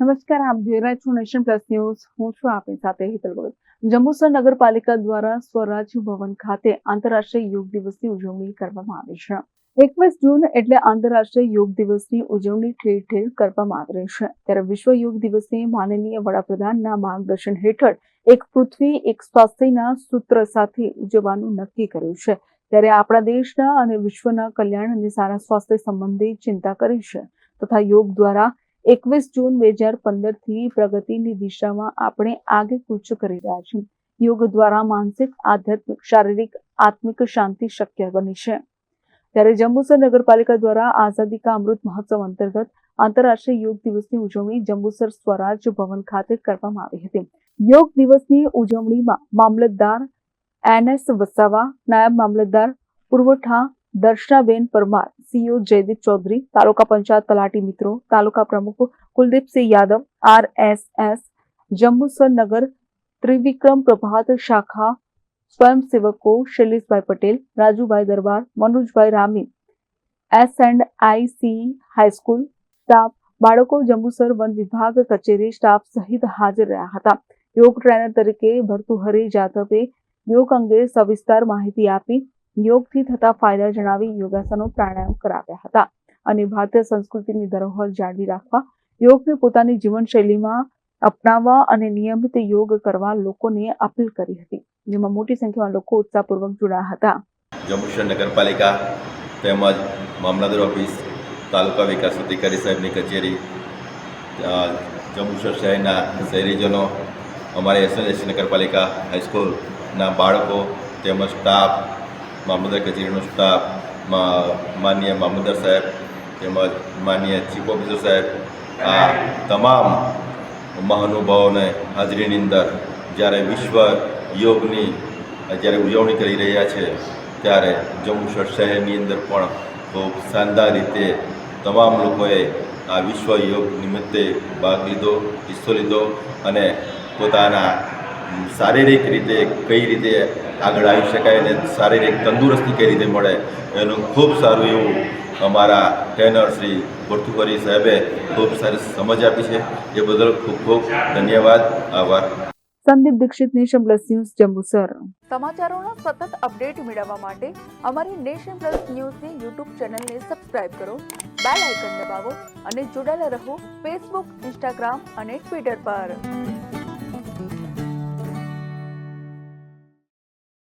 નમસ્કાર, આપ જોઈ રહ્યા છો નેશન પ્લસ ન્યૂઝ. હું છું આપની સાથે હિતલ ભગત. જંબુસર નગરપાલિકા દ્વારા સ્વરાજ ભવન ખાતે આંતરરાષ્ટ્રીય યોગ દિવસની ઉજવણી કરવામાં આવી છે. એકવીસ જૂન એટલે આંતરરાષ્ટ્રીય યોગ દિવસની ઉજવણી ઠેર ઠેર કરવામાં આવી રહી છે. ત્યારે વિશ્વ યોગ દિવસની માનનીય વડાપ્રધાનના માર્ગદર્શન હેઠળ એક પૃથ્વી, એક સ્વાસ્થ્યના સૂત્ર સાથે ઉજવવાનું નક્કી કર્યું છે. ત્યારે આપણા દેશના અને વિશ્વના કલ્યાણ અને સારા સ્વાસ્થ્ય સંબંધે ચિંતા કરી છે. તથા યોગ દ્વારા એકવીસ જૂન બે હજાર પંદરથી પ્રગતિની દિશામાં આપણે આગે કૂચ કરી રહ્યા છીએ. યોગ દ્વારા માનસિક, આધ્યાત્મિક, શારીરિક, આત્મિક શાંતિ શક્ય બની છે. ત્યારે જંબુસર નગરપાલિકા દ્વારા આઝાદી કા અમૃત મહોત્સવ અંતર્ગત આંતરરાષ્ટ્રીય યોગ દિવસની ઉજવણી જંબુસર સ્વરાજ ભવન ખાતે કરવામાં આવી હતી. યોગ દિવસની ઉજવણીમાં મામલતદાર એન એસ વસાવા, નાયબ મામલતદાર પુરવઠા દર્શનાબેન પરમાર સીઓ જયદીપ ચૌધરી તાલુકા પંચાયત તલાટી મિત્રો તાલુકા પ્રમુખ Kuldeepsinh Yadav R S S Jambusar નગર ત્રિવિક્રમ પ્રભાત શાખા સ્વયંસેવકો Shaileshbhai Patel Rajubhai Darbar Manojbhai Rami S and I C high school staff બાળકો જંબુસર વન વિભાગ કચેરી સ્ટાફ સહિત હાજર રહ્યા હતા યોગ ટ્રેનર તરીકે ભર્તુહરી જાધવે યોગ અંગે સવિસ્તાર માહિતી આપી યોગથી થતા ફાયદા જણાવી યોગાસનો પ્રાણાયામ કરાવ્યા હતા અને ભારતીય સંસ્કૃતિની ધરોહર જાળવી રાખવા, યોગને પોતાની જીવનશૈલીમાં અપનાવવા અને નિયમિત યોગ કરવા લોકોને અપીલ કરી હતી, જેમાં મોટી સંખ્યામાં લોકો ઉત્સાહપૂર્વક જોડાયા હતા. જંબુસર નગરપાલિકા તેમજ મામલતદાર ઓફિસ, તાલુકા વિકાસ અધિકારી સાહેબની કચેરી જંબુસર શહેરના શહેરીજનો, અમારી એસએનએસી નગરપાલિકા, હાઈસ્કૂલના બાળકો તેમજ સ્ટાફ મામલતદાર કચેરીનો સ્ટાફ, મા- માનનીય મામલતદાર સાહેબ તેમજ માન્ય ચીફ ઓફિસર સાહેબ, આ તમામ મહાનુભાવોને હાજરીની અંદર જ્યારે વિશ્વ યોગની, જ્યારે ઉજવણી કરી રહ્યા છે, ત્યારે જમ્મુ શહેરની અંદર પણ ખૂબ શાનદાર રીતે તમામ લોકોએ આ વિશ્વ યોગ નિમિત્તે ભાગ લીધો, હિસ્સો લીધો અને પોતાના શારીરિક રીતે કઈ રીતે આગળ આવી શકાય અને શારીરિક તંદુરસ્તી કઈ રીતે મળે એનું ખૂબ સારું એવું અમારા ટ્રેનર શ્રી ભરતુભરી સાહેબે ખૂબ સારી સમજ આપી છે. એ બદલ ખૂબ ખૂબ ધન્યવાદ. આભાર. Sandeep Dixit nation plus news Jambusar સમાચારોના સતત અપડેટ મેળવવા માટે અમારી નેશન પ્લસ ન્યૂઝની યુટ્યુબ ચેનલને સબસ્ક્રાઇબ કરો બેલ આઇકન દબાવો અને જોડાયેલા રહો ફેસબુક ઇન્સ્ટાગ્રામ અને ટ્વિટર પર.